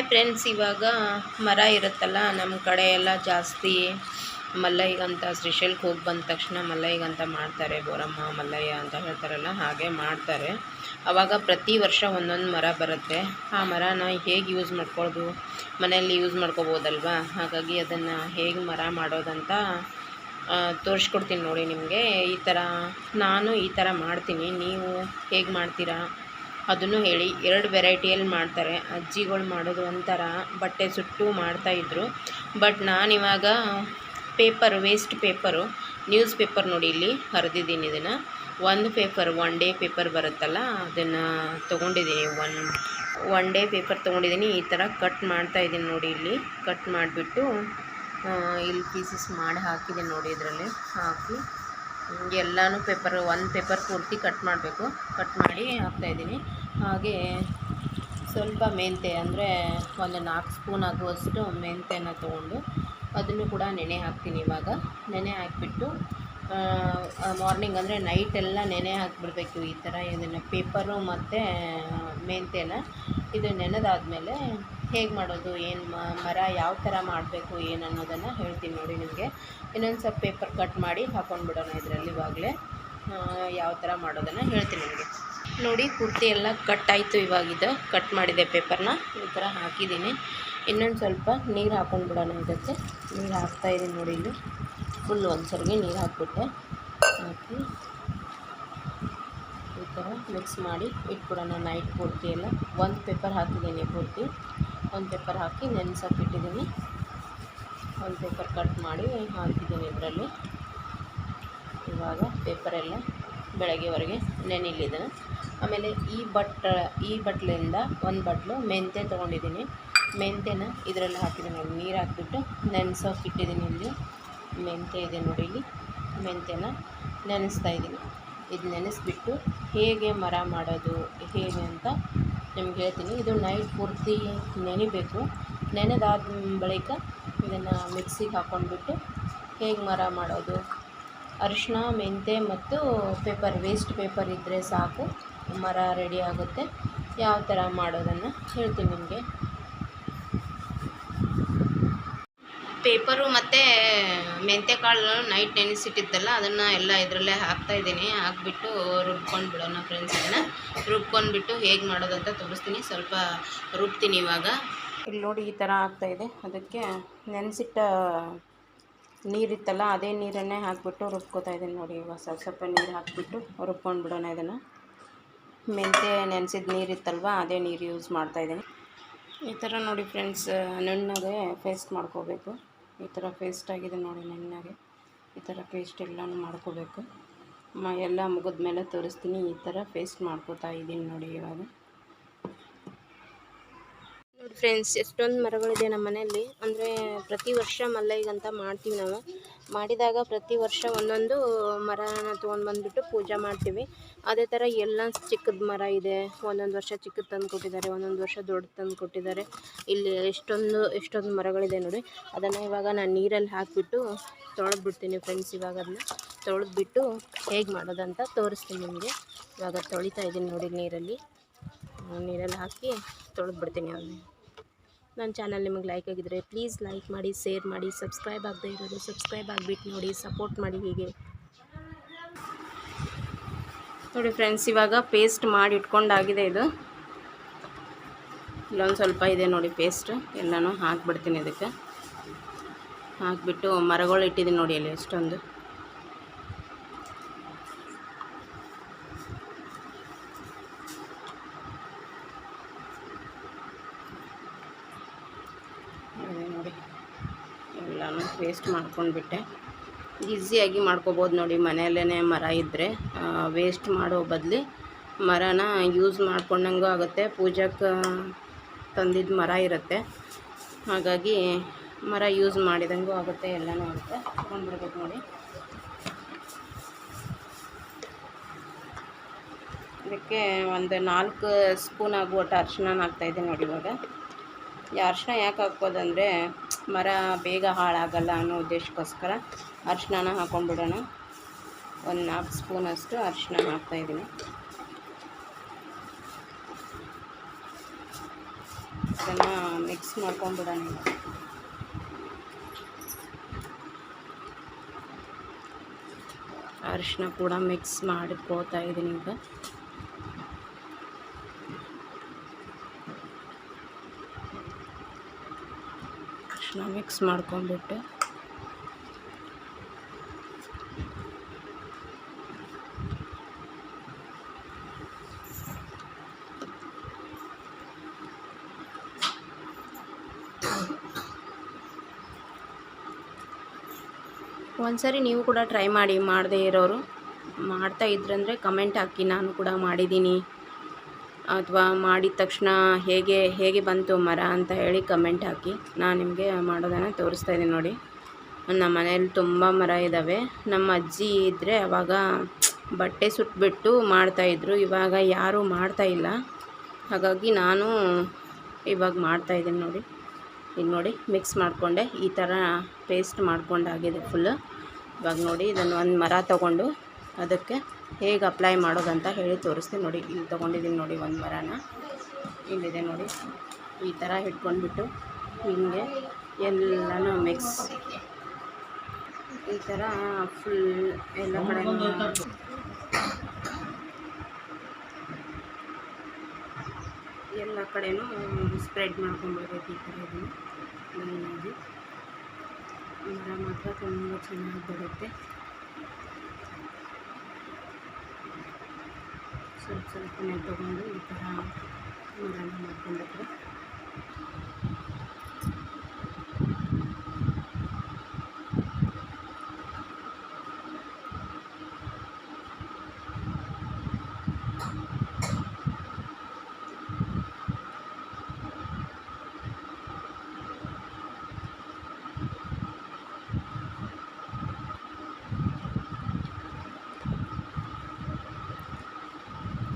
Hi friends ಇವಾಗ ಮರ ಇರುತ್ತಲ್ಲ ನಮ್ಮ ಕಡೆ ಎಲ್ಲ ಜಾಸ್ತಿ ಮಲ್ಲಯ್ಯಗಂತ ಶ್ರೀಶೈಲ್ಕ್ ಹೋಗಿ ಬಂದ ತಕ್ಷಣ ಮಲ್ಲಯ್ಯಗಂತ ಮಾಡ್ತಾರೆ, ಬೋರಮ್ಮ, ಮಲ್ಲಯ್ಯ ಅಂತ ಹೇಳ್ತಾರಲ್ಲ, ಹಾಗೆ ಮಾಡ್ತಾರೆ. ಆವಾಗ ಪ್ರತಿ ವರ್ಷ ಒಂದೊಂದು ಮರ ಬರುತ್ತೆ. ಆ ಮರನ ಹೇಗೆ ಯೂಸ್ ಮಾಡ್ಕೊಳ್ಳೋದು ಮನೆಯಲ್ಲಿ ಯೂಸ್ ಮಾಡ್ಕೋಬೋದಲ್ವಾ? ಹಾಗಾಗಿ ಅದನ್ನು ಹೇಗೆ ಮರ ಮಾಡೋದಂತ ತೋರಿಸ್ಕೊಡ್ತೀನಿ ನೋಡಿ ನಿಮಗೆ. ಈ ಥರ ನಾನು ಈ ಥರ ಮಾಡ್ತೀನಿ. ನೀವು ಹೇಗೆ ಮಾಡ್ತೀರಾ? ಅದನ್ನು ಹೇಳಿ ಎರಡು ವೆರೈಟಿಯಲ್ಲಿ ಮಾಡ್ತಾರೆ. ಅಜ್ಜಿಗಳು ಮಾಡೋದು ಒಂಥರ ಬಟ್ಟೆ ಸುಟ್ಟು ಮಾಡ್ತಾಯಿದ್ರು ಬಟ್ ನಾನಿವಾಗ paper, waste paper, news paper ನೋಡಿ ಇಲ್ಲಿ ಹರಿದಿದ್ದೀನಿ ಇದನ್ನು. ಒಂದು ಪೇಪರ್ ಒನ್ ಡೇ ಪೇಪರ್ ಬರುತ್ತಲ್ಲ, ಅದನ್ನು ತೊಗೊಂಡಿದ್ದೀನಿ ಒನ್ ಒನ್ ಡೇ ಪೇಪರ್ ತೊಗೊಂಡಿದ್ದೀನಿ. ಈ ಥರ ಕಟ್ ಮಾಡ್ತಾ ಇದ್ದೀನಿ ನೋಡಿ ಇಲ್ಲಿ. ಕಟ್ ಮಾಡಿಬಿಟ್ಟು ಇಲ್ಲಿ ಪೀಸಸ್ ಮಾಡಿ ಹಾಕಿದ್ದೀನಿ ನೋಡಿ ಇದರಲ್ಲಿ. ಹಾಕಿ ಎಲ್ಲನೂ ಪೇಪರ್, ಒಂದು ಪೇಪರ್ ಪೂರ್ತಿ ಕಟ್ ಮಾಡಬೇಕು. ಕಟ್ ಮಾಡಿ ಹಾಕ್ತಾಯಿದ್ದೀನಿ ಹಾಗೆ ಸ್ವಲ್ಪ ಮೆಂತೆ ಅಂದರೆ ಒಂದು ನಾಲ್ಕು ಸ್ಪೂನ್ ಆಗುವಷ್ಟು ಮೆಂತೆನ ತೊಗೊಂಡು ಅದನ್ನು ಕೂಡ ನೆನೆ ಹಾಕ್ತೀನಿ ಇವಾಗ. ನೆನೆ ಹಾಕಿಬಿಟ್ಟು ಮಾರ್ನಿಂಗ್ ಅಂದರೆ ನೈಟೆಲ್ಲ ನೆನೆ ಹಾಕಿಬಿಡ್ಬೇಕು ಈ ಥರ ಇದನ್ನು. ಪೇಪರು ಮತ್ತು ಮೆಂತೆನ ಇದು ನೆನೆದಾದಮೇಲೆ ಹೇಗೆ ಮಾಡೋದು, ಏನು ಮರ ಯಾವ ಥರ ಮಾಡಬೇಕು, ಏನು ಅನ್ನೋದನ್ನು ಹೇಳ್ತೀನಿ ನೋಡಿ ನಿಮಗೆ. ಇನ್ನೊಂದು ಸ್ವಲ್ಪ ಪೇಪರ್ ಕಟ್ ಮಾಡಿ ಹಾಕೊಂಡ್ಬಿಡೋಣ ಇದರಲ್ಲಿ ಇವಾಗಲೇ. ಯಾವ ಥರ ಮಾಡೋದನ್ನು ಹೇಳ್ತೀನಿ ನಿಮಗೆ. ನೋಡಿ, ಕುರ್ತಿ ಎಲ್ಲ ಕಟ್ ಆಯಿತು ಇವಾಗಿದ್ದು ಕಟ್ ಮಾಡಿದೆ ಪೇಪರ್ನ ಈ ಥರ ಹಾಕಿದ್ದೀನಿ. ಇನ್ನೊಂದು ಸ್ವಲ್ಪ ನೀರು ಹಾಕೊಂಡ್ಬಿಡೋಣ ಇದಕ್ಕೆ. ನೀರು ಹಾಕ್ತಾಯಿದ್ದೀನಿ ನೋಡಿ ಇಲ್ಲಿ. ಫುಲ್ ಒಂದು ಸರಿಗೆ ನೀರು ಹಾಕ್ಬಿಟ್ಟೆ ಹಾಕಿ ಈ ಥರ ಮಿಕ್ಸ್ ಮಾಡಿ ಇಟ್ಬಿಡೋಣ ನೈಟ್ ಪೂರ್ತಿ ಎಲ್ಲ. ಒಂದು ಪೇಪರ್ ಹಾಕಿದ್ದೀನಿ ಪೂರ್ತಿ ಒಂದು ಪೇಪರ್ ಹಾಕಿ ನೆನೆಸಕ್ಕೆ ಇಟ್ಟಿದ್ದೀನಿ. ಒಂದು ಪೇಪರ್ ಕಟ್ ಮಾಡಿ ಹಾಕಿದ್ದೀನಿ ಇದರಲ್ಲಿ. ಇವಾಗ ಪೇಪರೆಲ್ಲ ಬೆಳಗ್ಗೆವರೆಗೆ ನೆನಿಲಿದೆ. ಆಮೇಲೆ ಈ ಬಟ್ಟ, ಈ ಬಟ್ಲಿಂದ ಒಂದು ಬಟ್ಲು ಮೆಂತೆ ತೊಗೊಂಡಿದ್ದೀನಿ. ಮೆಂತೆನ ಇದರಲ್ಲಿ ಹಾಕಿದ್ದೀನಿ. ನೀರು ಹಾಕಿಬಿಟ್ಟು ನೆನೆಸೋಕೆ ಇಟ್ಟಿದ್ದೀನಿ ಇಲ್ಲಿ. ಮೆಂತೆ ಇದೆ ನೋಡಿ ಇಲ್ಲಿ. ಮೆಂತೆನ ನೆನೆಸ್ತಾ ಇದ್ದೀನಿ. ಇದು ನೆನೆಸ್ಬಿಟ್ಟು ಹೇಗೆ ಮರ ಮಾಡೋದು, ಹೇಗೆ ಅಂತ ನಿಮ್ಗೆ ಹೇಳ್ತೀನಿ. ಇದು ನೈಟ್ ಪೂರ್ತಿ ನೆನಿಬೇಕು. ನೆನೆದಾದ ಬಳಿಕ ಇದನ್ನು ಮಿಕ್ಸಿಗೆ ಹಾಕ್ಕೊಂಡ್ಬಿಟ್ಟು ಹೇಗೆ ಮರ ಮಾಡೋದು? ಅರಿಶಿನ ಮೆಂತೆ ಮತ್ತು ಪೇಪರ್ ವೇಸ್ಟ್ ಪೇಪರ್ ಇದ್ದರೆ ಸಾಕು. ಮರ ರೆಡಿ ಆಗುತ್ತೆ. ಯಾವ ಥರ ಮಾಡೋದನ್ನು ಹೇಳ್ತೀನಿ ನಿಮಗೆ. ಪೇಪರು ಮತ್ತು ಮೆಂತ್ಯಕಾಳು ನೈಟ್ ನೆನೆಸಿಟ್ಟಿದ್ದಲ್ಲ, ಅದನ್ನು ಎಲ್ಲ ಇದರಲ್ಲೇ ಹಾಕ್ತಾಯಿದ್ದೀನಿ ಹಾಕ್ಬಿಟ್ಟು ರುಬ್ಕೊಂಡು ಬಿಡೋಣ ಫ್ರೆಂಡ್ಸ್ ಇದನ್ನು. ರುಬ್ಕೊಂಡ್ಬಿಟ್ಟು ಹೇಗೆ ಮಾಡೋದಂತ ತೋರಿಸ್ತೀನಿ. ಸ್ವಲ್ಪ ರುಬ್ತೀನಿ ಇವಾಗ. ಇಲ್ಲಿ ನೋಡಿ ಈ ಥರ ಆಗ್ತಾಯಿದೆ ಅದಕ್ಕೆ ನೆನೆಸಿಟ್ಟ ನೀರಿತ್ತಲ್ಲ, ಅದೇ ನೀರನ್ನೇ ಹಾಕ್ಬಿಟ್ಟು ರುಬ್ಕೋತಾ ಇದ್ದೀನಿ ನೋಡಿ ಇವಾಗ. ಸ್ವಲ್ಪ ಸ್ವಲ್ಪ ನೀರು ಹಾಕ್ಬಿಟ್ಟು ರುಬ್ಕೊಂಡು ಬಿಡೋಣ ಇದನ್ನು. ಮೆಂತ್ಯ ನೆನೆಸಿದ ನೀರಿತ್ತಲ್ವ, ಅದೇ ನೀರು ಯೂಸ್ ಮಾಡ್ತಾಯಿದ್ದೀನಿ ಈ ಥರ ನೋಡಿ ಫ್ರೆಂಡ್ಸ್ ನುಣ್ಣಗೆ ಪೇಸ್ಟ್ ಮಾಡ್ಕೋಬೇಕು. ಈ ಥರ ಪೇಸ್ಟ್ ಆಗಿದೆ ನೋಡಿ ನೆನ್ನಾಗೆ ಈ ಥರ ಪೇಸ್ಟ್ ಎಲ್ಲನೂ ಮಾಡ್ಕೋಬೇಕು. ಮ, ಎಲ್ಲ ಮುಗಿದ್ಮೇಲೆ ತೋರಿಸ್ತೀನಿ. ಈ ಥರ ಪೇಸ್ಟ್ ಮಾಡ್ಕೋತಾ ಇದ್ದೀನಿ ನೋಡಿ ಇವಾಗ. ನೋಡಿ ಫ್ರೆಂಡ್ಸ್ ಎಷ್ಟೊಂದು ಮರಗಳಿದೆ ನಮ್ಮ ಮನೆಯಲ್ಲಿ ಅಂದರೆ ಪ್ರತಿ ವರ್ಷ ಮಲ್ಲೈಗಂತ ಮಾಡ್ತೀವಿ ನಾವು. ಮಾಡಿದಾಗ ಪ್ರತಿ ವರ್ಷ ಒಂದೊಂದು ಮರನ ತೊಗೊಂಡು ಬಂದುಬಿಟ್ಟು ಪೂಜೆ ಮಾಡ್ತೀವಿ. ಅದೇ ಥರ ಎಲ್ಲ ಚಿಕ್ಕದ ಮರ ಇದೆ. ಒಂದೊಂದು ವರ್ಷ ಚಿಕ್ಕದು ತಂದು ಕೊಟ್ಟಿದ್ದಾರೆ, ಒಂದೊಂದು ವರ್ಷ ದೊಡ್ಡ ತಂದು ಕೊಟ್ಟಿದ್ದಾರೆ. ಇಲ್ಲಿ ಎಷ್ಟೊಂದು ಎಷ್ಟೊಂದು ಮರಗಳಿದೆ ನೋಡಿ. ಅದನ್ನು ಇವಾಗ ನಾನು ನೀರಲ್ಲಿ ಹಾಕಿಬಿಟ್ಟು ತೊಳೆದ್ಬಿಡ್ತೀನಿ ಫ್ರೆಂಡ್ಸ್ ಇವಾಗ ಅದನ್ನ ತೊಳೆದ್ಬಿಟ್ಟು ಹೇಗೆ ಮಾಡೋದಂತ ತೋರಿಸ್ತೀನಿ ನಿಮಗೆ. ಇವಾಗ ತೊಳಿತಾ ಇದ್ದೀನಿ ನೋಡಿ ನೀರಲ್ಲಿ. ನೀರಲ್ಲಿ ಹಾಕಿ ತೊಳೆದ್ಬಿಡ್ತೀನಿ ಅದನ್ನ ನನ್ನ ಚಾನಲ್ ನಿಮಗೆ ಲೈಕ್ ಆಗಿದ್ರೆ ಪ್ಲೀಸ್ ಲೈಕ್ ಮಾಡಿ, ಶೇರ್ ಮಾಡಿ, ಸಬ್ಸ್ಕ್ರೈಬ್ ಆಗದೆ ಇರೋದು ಸಬ್ಸ್ಕ್ರೈಬ್ ಆಗಿಬಿಟ್ಟು ನೋಡಿ, ಸಪೋರ್ಟ್ ಮಾಡಿ ಹೀಗೆ. ನೋಡಿ ಫ್ರೆಂಡ್ಸ್, ಇವಾಗ ಪೇಸ್ಟ್ ಮಾಡಿ ಇಟ್ಕೊಂಡಾಗಿದೆ ಇದು. ಇಲ್ಲೊಂದು ಸ್ವಲ್ಪ ಇದೆ ನೋಡಿ ಪೇಸ್ಟ್. ಎಲ್ಲನೂ ಹಾಕ್ಬಿಡ್ತೀನಿ ಇದಕ್ಕೆ. ಹಾಕಿಬಿಟ್ಟು ಮರಗಳು ಇಟ್ಟಿದ್ದೀನಿ ನೋಡಿ ಅಲ್ಲಿ ಎಷ್ಟೊಂದು ಅದೇ ನೋಡಿ ವೇಸ್ಟ್ ಮಾಡ್ಕೊಂಡ್ಬಿಟ್ಟೆ. ಈಸಿಯಾಗಿ ಮಾಡ್ಕೋಬೋದು ನೋಡಿ ಮನೆಯಲ್ಲೇ ಮರ ಇದ್ದರೆ ವೇಸ್ಟ್ ಮಾಡೋ ಬದಲಿ ಮರನ ಯೂಸ್ ಮಾಡ್ಕೊಂಡಂಗೂ ಆಗುತ್ತೆ. ಪೂಜಕ್ಕೆ ತಂದಿದ್ದ ಮರ ಇರುತ್ತೆ. ಹಾಗಾಗಿ ಮರ ಯೂಸ್ ಮಾಡಿದಂಗೂ ಆಗುತ್ತೆ, ಎಲ್ಲನೂ ಆಗುತ್ತೆ. ತೊಗೊಂಡ್ಬಿಡ್ಬೇಕು ನೋಡಿ. ಇದಕ್ಕೆ ಒಂದು ನಾಲ್ಕು ಸ್ಪೂನ್ ಆಗುವಟ್ಟು ಅರ್ಶಿನ ಹಾಕ್ತಾಯಿದ್ದೀನಿ ನೋಡಿ ಇವಾಗ. ಈ ಅರ್ಶಿನ ಯಾಕೆ ಹಾಕ್ಬೋದಂದರೆ ಮರ ಬೇಗ ಹಾಳಾಗಲ್ಲ ಅನ್ನೋ ಉದ್ದೇಶಕ್ಕೋಸ್ಕರ ಅರಿಶಿನ ಹಾಕೊಂಡ್ಬಿಡೋಣ. ಒಂದು ನಾಲ್ಕು ಸ್ಪೂನಷ್ಟು ಅರಿಶಿನ ಹಾಕ್ತಾಯಿದ್ದೀನಿ ಇದನ್ನು ಮಿಕ್ಸ್ ಮಾಡ್ಕೊಂಬಿಡೋಣ. ಅರಿಶಿನ ಕೂಡ ಮಿಕ್ಸ್ ಮಾಡ್ಕೋತಾ ಇದ್ದೀನಿ ಈಗ ಅರಿಶಿನ ಮಿಕ್ಸ್ ಮಾಡ್ಕೊಂಡ್ಬಿಟ್ಟು. ಒಂದ್ಸರಿ ನೀವು ಕೂಡ ಟ್ರೈ ಮಾಡಿ, ಮಾಡದೇ ಇರೋರು. ಮಾಡ್ತಾ ಇದ್ರಂದರೆ ಕಮೆಂಟ್ ಹಾಕಿ ನಾನು ಕೂಡ ಮಾಡಿದ್ದೀನಿ. ಅಥವಾ ಮಾಡಿದ ತಕ್ಷಣ ಹೇಗೆ ಹೇಗೆ ಬಂತು ಮರ ಅಂತ ಹೇಳಿ ಕಮೆಂಟ್ ಹಾಕಿ. ನಾನು ನಿಮಗೆ ಮಾಡೋದನ್ನು ತೋರಿಸ್ತಾ ಇದ್ದೀನಿ ನೋಡಿ. ನಮ್ಮ ಮನೇಲಿ ತುಂಬ ಮರ ಇದ್ದಾವೆ ನಮ್ಮ ಅಜ್ಜಿ ಇದ್ದರೆ ಅವಾಗ ಬಟ್ಟೆ ಸುಟ್ಬಿಟ್ಟು ಮಾಡ್ತಾಯಿದ್ರು ಇವಾಗ ಯಾರೂ ಮಾಡ್ತಾ ಇಲ್ಲ. ಹಾಗಾಗಿ ನಾನು ಇವಾಗ ಮಾಡ್ತಾಯಿದ್ದೀನಿ ನೋಡಿ. ಈಗ ನೋಡಿ ಮಿಕ್ಸ್ ಮಾಡಿಕೊಂಡೆ. ಈ ಥರ ಪೇಸ್ಟ್ ಮಾಡ್ಕೊಂಡಾಗಿದೆ ಫುಲ್ಲು ಇವಾಗ ನೋಡಿ, ಇದನ್ನು ಒಂದು ಮರ ತೊಗೊಂಡು ಅದಕ್ಕೆ ಹೇಗೆ ಅಪ್ಲೈ ಮಾಡೋದಂತ ಹೇಳಿ ತೋರಿಸ್ತೀನಿ ನೋಡಿ. ಇಲ್ಲಿ ತೊಗೊಂಡಿದ್ದೀನಿ ನೋಡಿ ಒಂದು ಮರನ. ಇಲ್ಲಿದೆ ನೋಡಿ. ಈ ಥರ ಹಿಡ್ಕೊಂಡ್ಬಿಟ್ಟು ಹಿಂಗೆ ಎಲ್ಲನೂ ಮಿಕ್ಸ್ ಈ ಥರ ಫುಲ್ ಎಲ್ಲ ಕಡೆ ಎಲ್ಲ ಕಡೆನೂ ಸ್ಪ್ರೆಡ್ ಮಾಡ್ಕೊಂಡ್ಬಿಡ್ಬೇಕು ಈ ಥರ ಇದನ್ನು. ಮರ ಮಾತ್ರ ತುಂಬ ಚೆನ್ನಾಗಿ ಬರುತ್ತೆ. ಸ್ವಲ್ಪ ಸ್ವಲ್ಪನೇ ತೊಗೊಂಡು ಈ ಥರ ಮರನ ಮಾಡ್ಕೊಂಡ್ಬಿಟ್ರೆ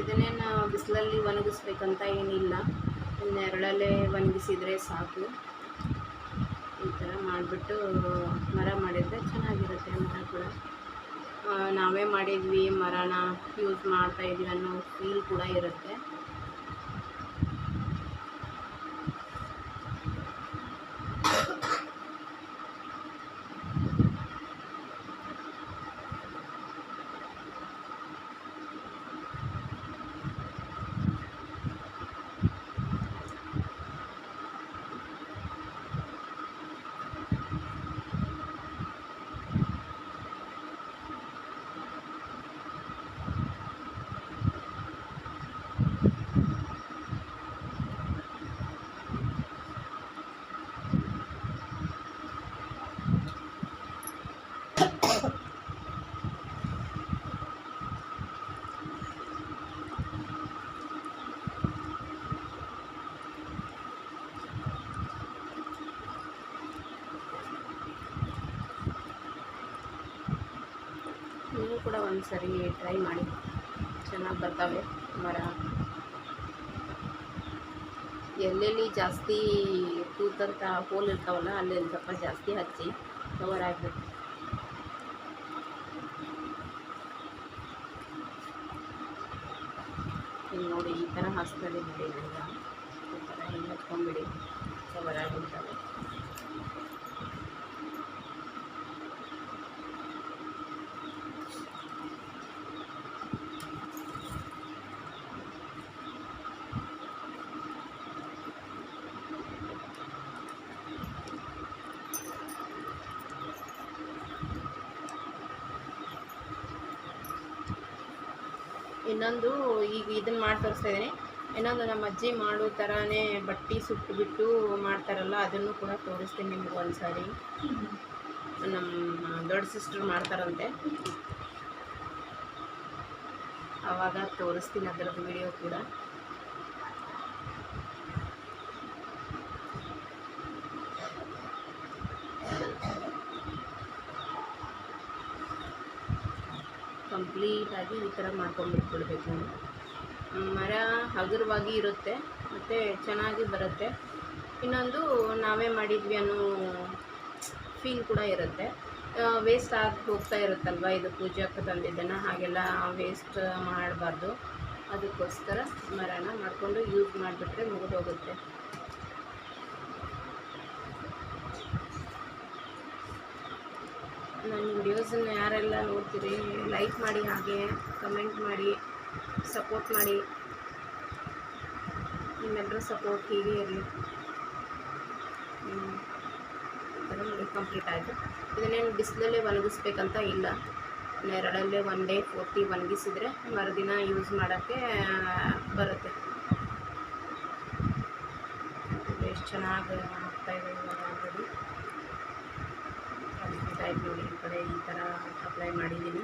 ಇದನ್ನೇನು ಬಿಸಿಲಲ್ಲಿ ಒಣಗಿಸ್ಬೇಕಂತ ಏನಿಲ್ಲ. ನೆರಳಲ್ಲೇ ಒಣಗಿಸಿದರೆ ಸಾಕು. ಈ ಥರ ಮಾಡಿಬಿಟ್ಟು ಮರ ಮಾಡಿದರೆ ಚೆನ್ನಾಗಿರುತ್ತೆ ಮರ ಕೂಡ. ನಾವೇ ಮಾಡಿದ್ವಿ ಮರನ ಯೂಸ್ ಮಾಡ್ತಾ ಅನ್ನೋ ಫೀಲ್ ಕೂಡ ಇರುತ್ತೆ ನೀವು ಕೂಡ ಒಂದು ಸರಿ ಟ್ರೈ ಮಾಡಿ. ಚೆನ್ನಾಗಿ ಬರ್ತವೆ ಮರ. ಎಲ್ಲೆಲ್ಲಿ ಜಾಸ್ತಿ ತೂತಂತ ಹೋಲ್ ಇರ್ತಾವಲ್ಲ ಅಲ್ಲೆಲ್ಲಿ ಸ್ವಲ್ಪ ಜಾಸ್ತಿ ಹಚ್ಚಿ ಕವರ್ ಆಗಬೇಕು. ಇಲ್ಲಿ ನೋಡಿ ಈ ಥರ ಹಾಸ್ಪಿಟಲ್ ಬಿಡಿ ಈ ಥರ ಹಿಂಗೆ ಹಚ್ಕೊಂಡ್ಬಿಡಿ ಕವರ್ ಆಗಿರ್ತವೆ ಇನ್ನೊಂದು ಈಗ ಇದನ್ನು ಮಾಡಿ ತೋರಿಸ್ತಾ ಇದ್ದೀನಿ ಇನ್ನೊಂದು ನಮ್ಮ ಅಜ್ಜಿ ಮಾಡೋ ಥರನೇ ಬಟ್ಟೆ ಸುಟ್ಟುಬಿಟ್ಟು ಮಾಡ್ತಾರಲ್ಲ, ಅದನ್ನು ಕೂಡ ತೋರಿಸ್ತೀನಿ ನಿಮ್ಗೆ ಒಂದು ಸಾರಿ ನಮ್ಮ ದೊಡ್ಡ ಸಿಸ್ಟರ್ ಮಾಡ್ತಾರಂತೆ. ಆವಾಗ ತೋರಿಸ್ತೀನಿ ಅದರ ವಿಡಿಯೋ ಕೂಡ. ಕಂಪ್ಲೀಟಾಗಿ ಈ ಥರ ಮಾಡ್ಕೊಂಡ್ಬಿಟ್ಕೊಳ್ಬೇಕು ಮರ ಹಗುರವಾಗಿ ಇರುತ್ತೆ, ಮತ್ತು ಚೆನ್ನಾಗಿ ಬರುತ್ತೆ. ಇನ್ನೊಂದು ನಾವೇ ಮಾಡಿದ್ವಿ ಅನ್ನೋ ಫೀಲ್ ಕೂಡ ಇರುತ್ತೆ. ವೇಸ್ಟ್ ಆಗಿ ಹೋಗ್ತಾ ಇರುತ್ತಲ್ವ ಇದು ಪೂಜಾಕ್ಕೆ ತಂದಿದ್ದನ್ನು? ಹಾಗೆಲ್ಲ ವೇಸ್ಟ್ ಮಾಡಬಾರ್ದು. ಅದಕ್ಕೋಸ್ಕರ ಮರನ ಮಾಡಿಕೊಂಡು ಯೂಸ್ ಮಾಡಿಬಿಟ್ರೆ ಮುಗಿದೋಗುತ್ತೆ. ವೀಡಿಯೋಸನ್ನ ಯಾರೆಲ್ಲ ನೋಡ್ತೀರಿ ಲೈಕ್ ಮಾಡಿ ಹಾಗೆ ಕಮೆಂಟ್ ಮಾಡಿ ಸಪೋರ್ಟ್ ಮಾಡಿ. ನಿಮ್ಮೆಲ್ಲರ ಸಪೋರ್ಟ್ ಹೀಗೆ ಇರಲಿ. ಕಂಪ್ಲೀಟ್ ಆಯಿತು. ಇದನ್ನೇನು ಬಿಸಿಲಲ್ಲೇ ಒಣಗಿಸ್ಬೇಕಂತ ಇಲ್ಲ. ನೆರಳಲ್ಲೇ ಒನ್ ಡೇ ಪೂರ್ತಿ ಒಣಗಿಸಿದ್ರೆ ಮರುದಿನ ಯೂಸ್ ಮಾಡೋಕ್ಕೆ, ಬರುತ್ತೆ. ಎಷ್ಟು ಚೆನ್ನಾಗಿ ಆಗ್ತಾ ಇದೆ ಇವಾಗ ಆಲ್ರೆಡಿ ಕಂಪ್ಲೀಟ್ ಆಯ್ತು ನೋಡಿ ಈ ಕಡೆ ಈ ಥರ ಅಪ್ಲೈ ಮಾಡಿದ್ದೀನಿ.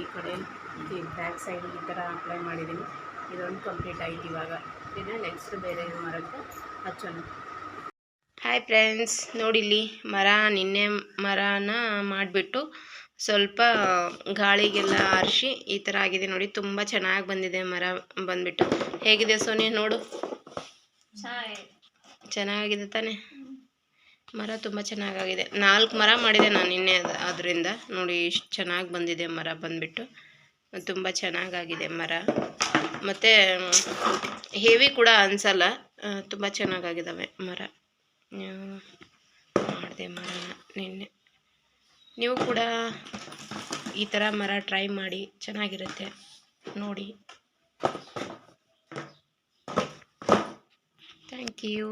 ಈ ಕಡೆ ಈ ಬ್ಯಾಕ್ ಸೈಡ್ ಈ ಥರ ಅಪ್ಲೈ ಮಾಡಿದ್ದೀನಿ. ಇದೊಂದು ಕಂಪ್ಲೀಟ್ ಆಯ್ತು ಇವಾಗ. ಇದನ್ನು ನೆಕ್ಸ್ಟ್ ಬೇರೆ ಮರಕ್ಕೆ ಹಚ್ಚೋಣ. ಹಾಯ್ ಫ್ರೆಂಡ್ಸ್ ನೋಡಿಲ್ಲಿ ಮರ ನಿನ್ನೆ ಮರನ ಮಾಡಿಬಿಟ್ಟು ಸ್ವಲ್ಪ ಗಾಳಿಗೆಲ್ಲ ಆರಿಸಿ ಈ ಥರ ಆಗಿದೆ ನೋಡಿ ತುಂಬ ಚೆನ್ನಾಗಿ ಬಂದಿದೆ ಮರ ಬಂದುಬಿಟ್ಟು. ಹೇಗಿದೆ ಸೋನಿ ನೋಡು? ಚೆನ್ನಾಗಿದೆ ತಾನೇ? ಮರ ತುಂಬ ಚೆನ್ನಾಗಾಗಿದೆ. ನಾಲ್ಕು ಮರ ಮಾಡಿದೆ ನಾನು ನಿನ್ನೆ ಅದು ಅದರಿಂದ ನೋಡಿ ಇಷ್ಟು ಚೆನ್ನಾಗಿ ಬಂದಿದೆ ಮರ ಬಂದುಬಿಟ್ಟು. ತುಂಬ ಚೆನ್ನಾಗಾಗಿದೆ ಮರ. ಮತ್ತು, ಹೆವಿ ಕೂಡ ಅನಿಸಲ್ಲ ತುಂಬ ಚೆನ್ನಾಗಾಗಿದ್ದಾವೆ ಮರ. ಮಾಡಿದೆ ಮರನ ನಿನ್ನೆ. ನೀವು ಕೂಡ ಈ ಥರ ಮರ ಟ್ರೈ ಮಾಡಿ, ಚೆನ್ನಾಗಿರುತ್ತೆ. ನೋಡಿ. Thank you.